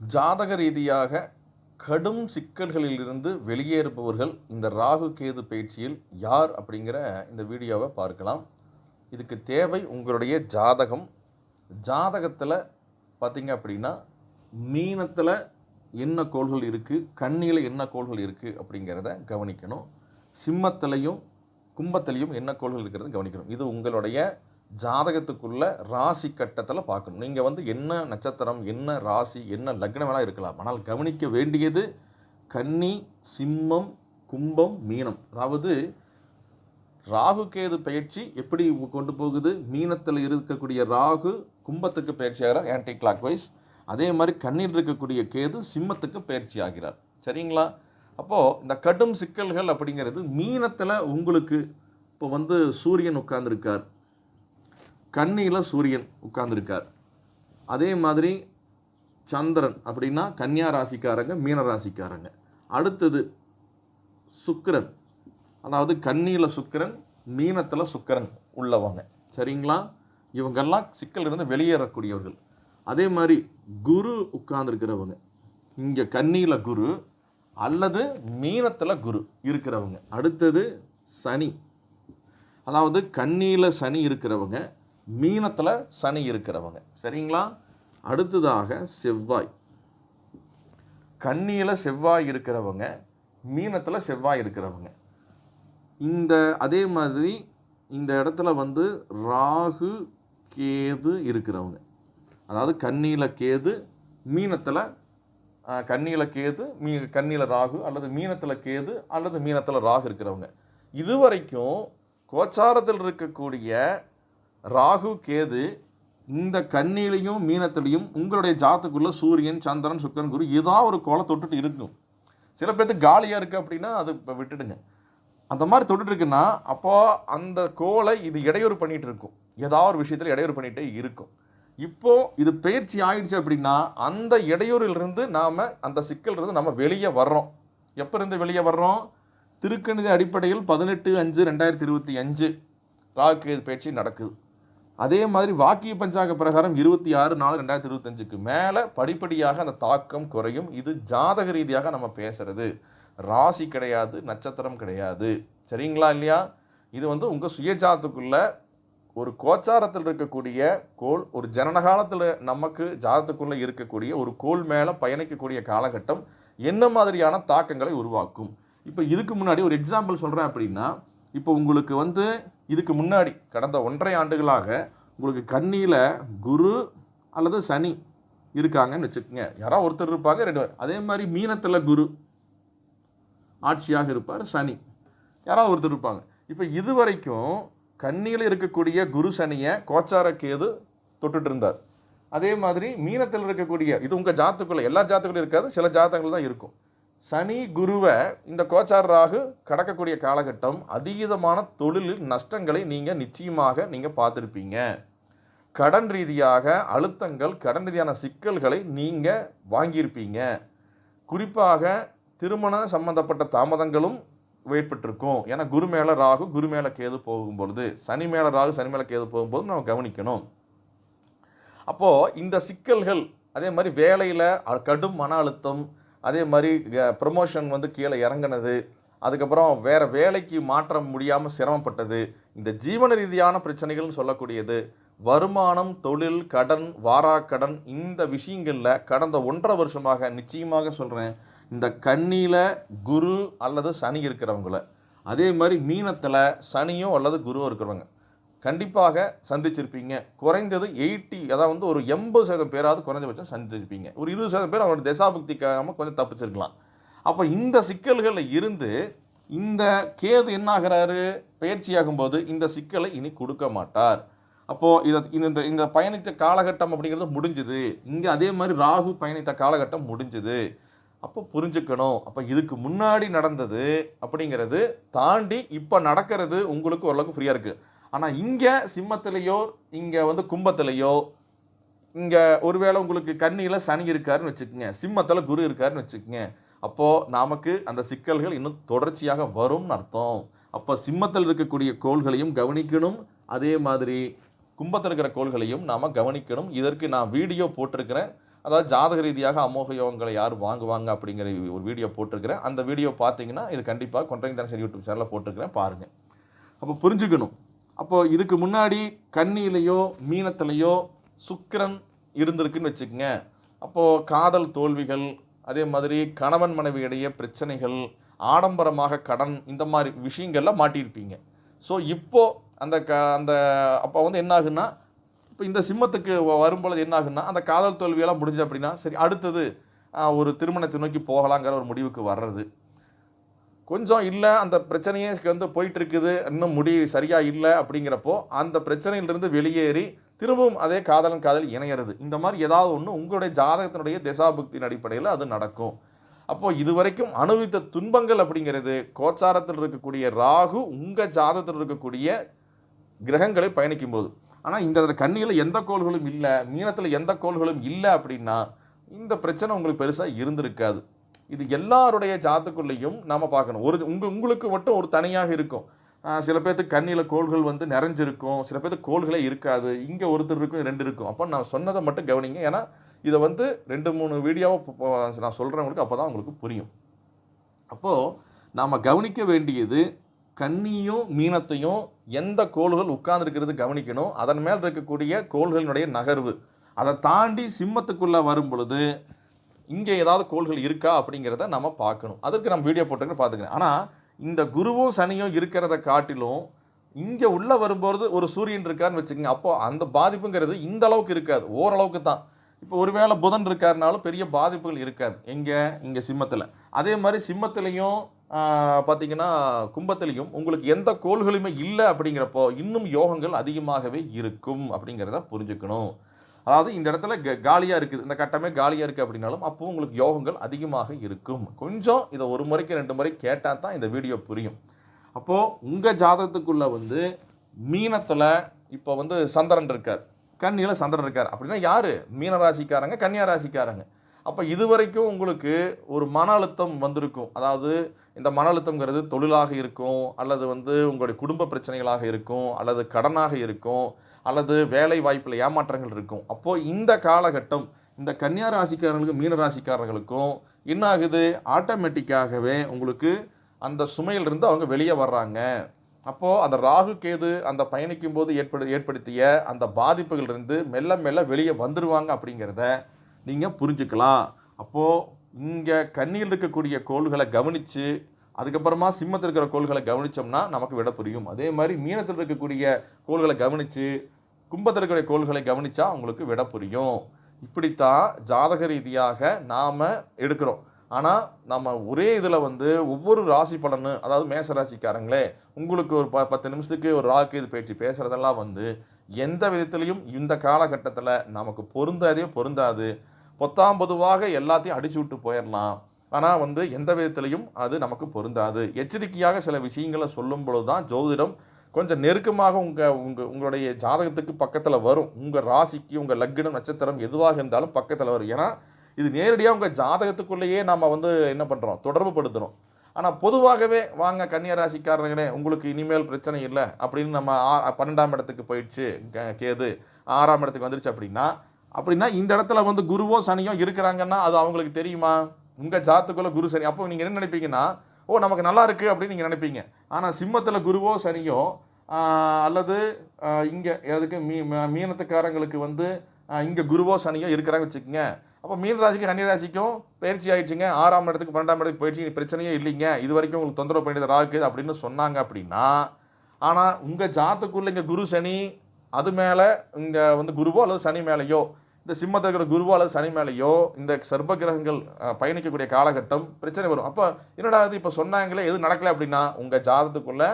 ஜாதக ரீதியாக கடும் சிக்கல்களிலிருந்து வெளியேறுபவர்கள் இந்த ராகு கேது பயிற்சியில் யார் அப்படிங்கிற இந்த வீடியோவை பார்க்கலாம். இதுக்கு தேவை உங்களுடைய ஜாதகம். ஜாதகத்தில் பார்த்தீங்க அப்படின்னா மீனத்தில் என்ன கோள்கள் இருக்குது கண்ணியில் என்ன கோள்கள் இருக்குது அப்படிங்கிறத கவனிக்கணும். சிம்மத்திலையும் கும்பத்திலையும் என்ன கோள்கள் இருக்கிறது கவனிக்கணும். இது உங்களுடைய ஜாதகத்துக்குள்ள ராசி கட்டத்தில் பார்க்கணும். நீங்கள் வந்து என்ன நட்சத்திரம் என்ன ராசி என்ன லக்னம் வேணால் இருக்கலாம். ஆனால் கவனிக்க வேண்டியது கன்னி சிம்மம் கும்பம் மீனம். அதாவது ராகு கேது பயிற்சி எப்படி கொண்டு போகுது? மீனத்தில் இருக்கக்கூடிய ராகு கும்பத்துக்கு பயிற்சி ஆகிறார் ஆன்டி கிளாக் வைஸ் அதே மாதிரி கண்ணில் இருக்கக்கூடிய கேது சிம்மத்துக்கு பயிற்சி ஆகிறார். சரிங்களா? அப்போது இந்த கடும் சிக்கல்கள் அப்படிங்கிறது மீனத்தில் உங்களுக்கு இப்போ வந்து சூரியன் உட்கார்ந்துருக்கார். கன்னியில் சூரியன் உட்கார்ந்துருக்கார். அதே மாதிரி சந்திரன் அப்படின்னா கன்னியா ராசிக்காரங்க மீன ராசிக்காரங்க. அடுத்தது சுக்கிரன். அதாவது கன்னியில் சுக்கிரன் மீனத்தில் சுக்கிரன் உள்ளவங்க. சரிங்களா? இவங்கெல்லாம் சிக்கலிருந்து வெளியேறக்கூடியவர்கள். அதே மாதிரி குரு உட்கார்ந்துருக்கிறவங்க. இங்கே கன்னியில் குரு அல்லது மீனத்தில் குரு இருக்கிறவங்க. அடுத்தது சனி. அதாவது கன்னியில் சனி இருக்கிறவங்க. மீனத்தில் சனி இருக்கிறவங்க. சரிங்களா? அடுத்ததாக செவ்வாய். கண்ணியில் செவ்வாய் இருக்கிறவங்க மீனத்தில் செவ்வாய் இருக்கிறவங்க. இந்த அதே மாதிரி இந்த இடத்துல வந்து ராகு கேது இருக்கிறவங்க. அதாவது கண்ணியில் கேது மீனத்தில் கண்ணியில் கேது மீ கண்ணியில் ராகு அல்லது மீனத்தில் கேது அல்லது மீனத்தில் ராகு இருக்கிறவங்க. இதுவரைக்கும் கோச்சாரத்தில் இருக்கக்கூடிய ராகு கேது இந்த கண்ணிலையும் மீனத்திலையும் உங்களுடைய ஜாத்துக்குள்ளே சூரியன் சந்திரன் சுக்கரன் குரு ஏதாவது ஒரு கோலை தொட்டுட்டு இருக்கும். சில பேர்த்துக்கு காலியாக இருக்குது அப்படின்னா அது இப்போ விட்டுடுங்க. அந்த மாதிரி தொட்டுட்டு இருக்குன்னா அப்போது அந்த கோலை இது இடையூறு பண்ணிகிட்டு இருக்கும். ஏதாவது ஒரு விஷயத்தில் இடையூறு பண்ணிகிட்டே இருக்கும். இப்போது இது பயிற்சி ஆயிடுச்சு அப்படின்னா அந்த இடையூறிலிருந்து நாம் அந்த சிக்கலிருந்து நம்ம வெளியே வர்றோம். எப்போ இருந்து வெளியே வர்றோம்? திருக்கணித அடிப்படையில் பதினெட்டு அஞ்சு ரெண்டாயிரத்தி இருபத்தி அஞ்சு ராகு கேது பயிற்சி நடக்குது. அதே மாதிரி வாக்கிய பஞ்சாங்க பிரகாரம் இருபத்தி ஆறு நாலு ரெண்டாயிரத்தி இருபத்தஞ்சுக்கு மேலே படிப்படியாக அந்த தாக்கம் குறையும். இது ஜாதக ரீதியாக நம்ம பேசுறது. ராசி கிடையாது நட்சத்திரம் கிடையாது. சரிங்களா இல்லையா? இது வந்து உங்கள் சுயஜாதத்துக்குள்ள ஒரு கோச்சாரத்தில் இருக்கக்கூடிய கோள் ஒரு ஜனனகாலத்தில் நமக்கு ஜாதத்துக்குள்ளே இருக்கக்கூடிய ஒரு கோள் மேலே பயணிக்கக்கூடிய காலகட்டம் என்ன மாதிரியான தாக்கங்களை உருவாக்கும்? இப்போ இதுக்கு முன்னாடி ஒரு எக்ஸாம்பிள் சொல்கிறேன் அப்படின்னா இப்போ உங்களுக்கு வந்து இதுக்கு முன்னாடி கடந்த ஒன்றரை ஆண்டுகளாக உங்களுக்கு கண்ணியில் குரு அல்லது சனி இருக்காங்கன்னு வச்சுக்கோங்க. யாராவது ஒருத்தர் இருப்பாங்க ரெண்டு பேர். அதே மாதிரி மீனத்தில் குரு ஆட்சியாக இருப்பார் சனி. யாராவது ஒருத்தர் இருப்பாங்க. இப்போ இது வரைக்கும் கண்ணியில் இருக்கக்கூடிய குரு சனியை கோச்சார கேது தொட்டுட்டு இருந்தார். அதே மாதிரி மீனத்தில் இருக்கக்கூடிய இது உங்கள் ஜாத்துக்குள்ளே எல்லா ஜாத்துக்குள்ளே இருக்காது சில ஜாதகங்கள் தான் இருக்கும். சனி குருவை இந்த கோச்சார ராகு கடக்கக்கூடிய காலகட்டம் அதீதமான தொழிலில் நஷ்டங்களை நீங்கள் நிச்சயமாக நீங்கள் பார்த்துருப்பீங்க. கடன் ரீதியாக அழுத்தங்கள் கடன் ரீதியான சிக்கல்களை நீங்கள் வாங்கியிருப்பீங்க. குறிப்பாக திருமண சம்பந்தப்பட்ட தாமதங்களும் ஏற்பட்டிருக்கும். ஏன்னா குரு மேலே ராகு குரு மேலே கேது போகும்பொழுது சனி மேலே ராகு சனி மேலே கேது போகும்போது நம்ம கவனிக்கணும். அப்போது இந்த சிக்கல்கள் அதே மாதிரி வேலையில் கடும் மன அழுத்தம் அதே மாதிரி ப்ரமோஷன் வந்து கீழே இறங்குனது அதுக்கப்புறம் வேறு வேலைக்கு மாற்ற முடியாமல் சிரமப்பட்டது இந்த ஜீவன ரீதியான பிரச்சனைகள்னு சொல்லக்கூடியது வருமானம் தொழில் கடன் வாராக்கடன் இந்த விஷயங்களில் கடந்த ஒன்றரை வருஷமாக நிச்சயமாக சொல்கிறேன் இந்த கண்ணியில் குரு அல்லது சனி இருக்கிறவங்கள. அதே மாதிரி மீனத்தில் சனியும் அல்லது குருவும் இருக்கிறவங்க. கண்டிப்பாக சந்திச்சிருப்பீங்க. குறைந்தது எயிட்டி அதாவது வந்து ஒரு எண்பது சதவீதம் பேராவது குறைஞ்சபட்சம் சந்திச்சிருப்பீங்க. ஒரு இருபது சதவீதம் பேர் அவரோட தசாபக்திக்காக கொஞ்சம் தப்பிச்சிருக்கலாம். அப்போ இந்த சிக்கல்களில் இருந்து இந்த கேது என்ன பயிற்சியாகும் பயிற்சியாகும்போது இந்த சிக்கலை இனி கொடுக்க மாட்டார். அப்போது இதை இந்த இந்த பயணித்த காலகட்டம் அப்படிங்கிறது முடிஞ்சுது. இங்கே அதே மாதிரி ராகு பயணித்த காலகட்டம் முடிஞ்சுது. அப்போ புரிஞ்சுக்கணும். அப்போ இதுக்கு முன்னாடி நடந்தது அப்படிங்கிறது தாண்டி இப்போ நடக்கிறது உங்களுக்கு ஓரளவுக்கு ஃப்ரீயாக இருக்குது ஆனால் இங்கே சிம்மத்திலேயோ இங்கே வந்து கும்பத்திலேயோ இங்கே ஒருவேளை உங்களுக்கு கண்ணியில் சனி இருக்காருன்னு வச்சுக்கோங்க சிம்மத்தில் குரு இருக்காருன்னு வச்சுக்கோங்க அப்போது நமக்கு அந்த சிக்கல்கள் இன்னும் தொடர்ச்சியாக வரும்னு அர்த்தம். அப்போ சிம்மத்தில் இருக்கக்கூடிய கோள்களையும் கவனிக்கணும். அதே மாதிரி கும்பத்தில் இருக்கிற கோள்களையும் நாம் கவனிக்கணும். இதற்கு நான் வீடியோ போட்டிருக்கிறேன். அதாவது ஜாதக ரீதியாக அமோக யோகங்களை யார் வாங்குவாங்க அப்படிங்கிற ஒரு வீடியோ போட்டிருக்கிறேன். அந்த வீடியோ பார்த்தீங்கன்னா இது கண்டிப்பாக கொன்றைங்க தனசரி யூடியூப் சேனலில் போட்டிருக்கிறேன். பாருங்கள் அப்போ புரிஞ்சுக்கணும். அப்போது இதுக்கு முன்னாடி கண்ணியிலையோ மீனத்திலையோ சுக்கிரன் இருந்திருக்குன்னு வச்சுக்கோங்க. அப்போது காதல் தோல்விகள் அதே மாதிரி கணவன் மனைவியிடையே பிரச்சனைகள் ஆடம்பரமாக கடன் இந்த மாதிரி விஷயங்கள்லாம் மாட்டியிருப்பீங்க. ஸோ இப்போது அந்த க அந்த அப்போ வந்து என்ன ஆகுன்னா இப்போ இந்த சிம்மத்துக்கு வ- வரும்பொழுது என்ன ஆகுன்னா அந்த காதல் தோல்வியெல்லாம் முடிஞ்சு அப்படின்னா சரி அடுத்தது ஒரு திருமணத்தை நோக்கி போகலாங்கிற ஒரு முடிவுக்கு வர்றது. கொஞ்சம் இல்லை அந்த பிரச்சனையே வந்து போயிட்டு இருக்குது இன்னும் முடி சரியாக இல்லை அப்படிங்கிறப்போ அந்த பிரச்சனையிலிருந்து வெளியேறி திரும்பவும் அதே காதலன் காதல் இணையிறது. இந்த மாதிரி ஏதாவது ஒன்று உங்களுடைய ஜாதகத்தினுடைய திசாபுக்தியின் அடிப்படையில் அது நடக்கும். அப்போது இதுவரைக்கும் அனுபவித்த துன்பங்கள் அப்படிங்கிறது கோச்சாரத்தில் இருக்கக்கூடிய ராகு உங்கள் ஜாதகத்தில் இருக்கக்கூடிய கிரகங்களை பயணிக்கும் போது ஆனால் இந்த கண்ணியில் எந்த கோள்களும் இல்லை மீனத்தில் எந்த கோள்களும் இல்லை அப்படின்னா இந்த பிரச்சனை உங்களுக்கு பெருசாக இருந்திருக்காது. இது எல்லாருடைய ஜாத்துக்குள்ளேயும் நாம் பார்க்கணும். ஒரு உங்கள் உங்களுக்கு மட்டும் ஒரு தனியாக இருக்கும். சில பேர்த்துக்கு கண்ணியில் கோள்கள் வந்து நிறைஞ்சிருக்கும். சில பேர்த்துக்கு கோள்களே இருக்காது. இங்கே ஒருத்தர் இருக்கும் ரெண்டு இருக்கும். அப்போ நான் சொன்னதை மட்டும் கவனிங்க. ஏன்னா இதை வந்து ரெண்டு மூணு வீடியோவை நான் சொல்கிறவங்களுக்கு அப்போ தான் உங்களுக்கு புரியும். அப்போது நாம் கவனிக்க வேண்டியது கன்னியும் மீனத்தையும் எந்த கோள்கள் உட்கார்ந்துருக்கிறது கவனிக்கணும். அதன் மேல் இருக்கக்கூடிய கோள்களினுடைய நகர்வு. அதை தாண்டி சிம்மத்துக்குள்ளே வரும் பொழுது இங்கே ஏதாவது கோள்கள் இருக்கா அப்படிங்கிறத நம்ம பார்க்கணும். அதற்கு நம்ம வீடியோ போட்டுக்கிட்டு பார்த்துக்கிறேன். ஆனால் இந்த குருவும் சனியும் இருக்கிறத காட்டிலும் இங்கே உள்ளே வரும்போது ஒரு சூரியன் இருக்காருன்னு வச்சுக்கோங்க. அப்போ அந்த பாதிப்புங்கிறது இந்த அளவுக்கு இருக்காது. ஓரளவுக்கு தான். இப்போ ஒருவேளை புதன் இருக்காருனாலும் பெரிய பாதிப்புகள் இருக்காது. எங்கே? இங்கே சிம்மத்தில். அதே மாதிரி சிம்மத்திலையும் பார்த்தீங்கன்னா கும்பத்திலையும் உங்களுக்கு எந்த கோள்களுமே இல்லை அப்படிங்கிறப்போ இன்னும் யோகங்கள் அதிகமாகவே இருக்கும் அப்படிங்கிறத புரிஞ்சுக்கணும். அதாவது இந்த இடத்துல க- இருக்குது. இந்த கட்டமே காலியாக இருக்குது அப்படின்னாலும் அப்போ உங்களுக்கு யோகங்கள் அதிகமாக இருக்கும். கொஞ்சம் இதை ஒரு முறைக்கு ரெண்டு முறை கேட்டால் தான் இந்த வீடியோ புரியும். அப்போது உங்கள் ஜாதகத்துக்குள்ளே வந்து மீனத்தில் இப்போ வந்து சந்திரன் இருக்கார். கண்ணியில் சந்திரன் இருக்கார். அப்படின்னா யார்? மீன ராசிக்காரங்க கன்னியா ராசிக்காரங்க அப்போ இதுவரைக்கும் உங்களுக்கு ஒரு மன அழுத்தம் வந்திருக்கும். அதாவது இந்த மன அழுத்தங்கிறது தொழிலாக இருக்கும் அல்லது வந்து உங்களுடைய குடும்ப பிரச்சனைகளாக இருக்கும் அல்லது கடனாக இருக்கும். அல்லது வேலை வாய்ப்பில் ஏமாற்றங்கள் இருக்கும். அப்போது இந்த காலகட்டம் இந்த கன்னியா ராசிக்காரர்களுக்கும் மீன ராசிக்காரர்களுக்கும் என்ன ஆகுது? ஆட்டோமேட்டிக்காகவே உங்களுக்கு அந்த சுமையிலிருந்து அவங்க வெளியே வர்றாங்க. அப்போது அந்த ராகு கேது அந்த பயணிக்கும் போது ஏற்படு ஏற்படுத்திய அந்த பாதிப்புகளிலிருந்து மெல்ல மெல்ல வெளியே வந்துடுவாங்க அப்படிங்கிறத நீங்கள் புரிஞ்சுக்கலாம். அப்போது இங்கே கண்ணியில் இருக்கக்கூடிய கோள்களை கவனித்து அதுக்கப்புறமா சிம்மத்தில் இருக்கிற கோள்களை கவனிச்சோம்னா நமக்கு விட புரியும். அதே மாதிரி மீனத்தில் இருக்கக்கூடிய கோள்களை கவனித்து கும்பத்தில் கோள்களை கவனித்தா உங்களுக்கு விட புரியும். இப்படித்தான் ஜாதக ரீதியாக நாம் எடுக்கிறோம். ஆனால் நம்ம ஒரே இதில் வந்து ஒவ்வொரு ராசி பலனு அதாவது மேச ராசிக்காரங்களே உங்களுக்கு ஒரு ப பத்து நிமிஷத்துக்கு ஒரு ராக்கு இது பேச்சு பேசுகிறதெல்லாம் வந்து எந்த விதத்துலையும் இந்த காலகட்டத்தில் நமக்கு பொருந்தாதே பொருந்தாது. பொத்தாம் பொதுவாக எல்லாத்தையும் அடிச்சு விட்டு போயிடலாம் ஆனால் வந்து எந்த விதத்துலையும் அது நமக்கு பொருந்தாது. எச்சரிக்கையாக சில விஷயங்களை சொல்லும் பொழுது தான் ஜோதிடம் கொஞ்சம் நெருக்கமாக உங்கள் உங்கள் உங்களுடைய ஜாதகத்துக்கு பக்கத்தில் வரும். உங்கள் ராசிக்கு உங்கள் லக்னம் நட்சத்திரம் எதுவாக இருந்தாலும் பக்கத்தில் வரும். ஏன்னா இது நேரடியாக உங்கள் ஜாதகத்துக்குள்ளேயே நம்ம வந்து என்ன பண்ணுறோம் தொடர்பு படுத்துகிறோம் ஆனால் பொதுவாகவே வாங்க கன்னியா ராசிக்காரர்களே உங்களுக்கு இனிமேல் பிரச்சனை இல்லை அப்படின்னு நம்ம ஆ- பன்னெண்டாம் இடத்துக்கு போயிடுச்சு க- கேது. ஆறாம் இடத்துக்கு வந்துருச்சு அப்படின்னா அப்படின்னா இந்த இடத்துல வந்து குருவோ சனியோ இருக்கிறாங்கன்னா அது அவங்களுக்கு தெரியுமா? உங்கள் ஜாத்துக்குள்ளே குரு சனி. அப்போ நீங்கள் என்ன நினைப்பீங்கன்னா ஓ நமக்கு நல்லா இருக்குது அப்படின்னு நீங்கள் நினைப்பீங்க. ஆனால் சிம்மத்தில் குருவோ சனியோ அல்லது இங்கே அதுக்கு மீ ம- மீனத்துக்காரங்களுக்கு வந்து இங்கே குருவோ சனியோ இருக்கிறாங்க வச்சுக்கோங்க. அப்போ மீனராசிக்கும் ராசிக்கு பயிற்சி ஆயிடுச்சுங்க. ஆறாம் இடத்துக்கு பன்னெண்டாம் இடத்துக்கு போயிடுச்சு இனி பிரச்சனையே இல்லைங்க. இது வரைக்கும் உங்களுக்கு தொந்தரவு பண்ணியது ராகு அப்படின்னு சொன்னாங்க அப்படின்னா ஆனால் உங்கள் ஜாத்துக்குள்ளே இங்கே குரு சனி அது மேலே இங்கே வந்து குருவோ அல்லது சனி மேலேயோ இந்த சிம்மத்திற்கிற குருவால குருவோ அல்லது சனி மேலேயோ இந்த சர்ப்ப கிரகங்கள் பயணிக்கக்கூடிய காலகட்டம் பிரச்சனை வரும். அப்போ என்னடா இது இப்போ சொன்னாங்களே எது நடக்கல அப்படின்னா உங்கள் ஜாதகத்துக்குள்ளே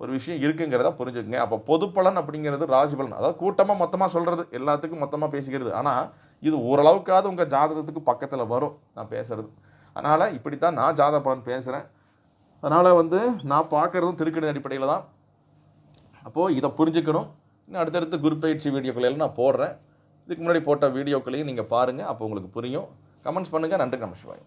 ஒரு விஷயம் இருக்குங்கிறத புரிஞ்சுக்கங்க. அப்போ பொது பலன் அப்படிங்கிறது ராசி பலன். அதாவது கூட்டமாக மொத்தமாக சொல்கிறது எல்லாத்துக்கும் மொத்தமாக பேசிக்கிறது. ஆனால் இது ஓரளவுக்காவது உங்கள் ஜாதகத்துக்கு பக்கத்தில் வரும் நான் பேசுகிறது அதனால் இப்படி தான் நான் ஜாதக பலன் பேசுகிறேன் அதனால் வந்து நான் பார்க்குறதும் திருக்கணித அடிப்படையில் தான். அப்போது இதை புரிஞ்சுக்கணும். இன்னும் அடுத்தடுத்து குரு பயிற்சி வீடியோக்கள் எல்லாம் நான் போடுறேன். இதுக்கு முன்னாடி போட்ட வீடியோக்களையும் நீங்கள் பாருங்கள் அப்போ உங்களுக்கு புரியும். கமெண்ட்ஸ் பண்ணுங்கள் நன்றி நமசிவாய்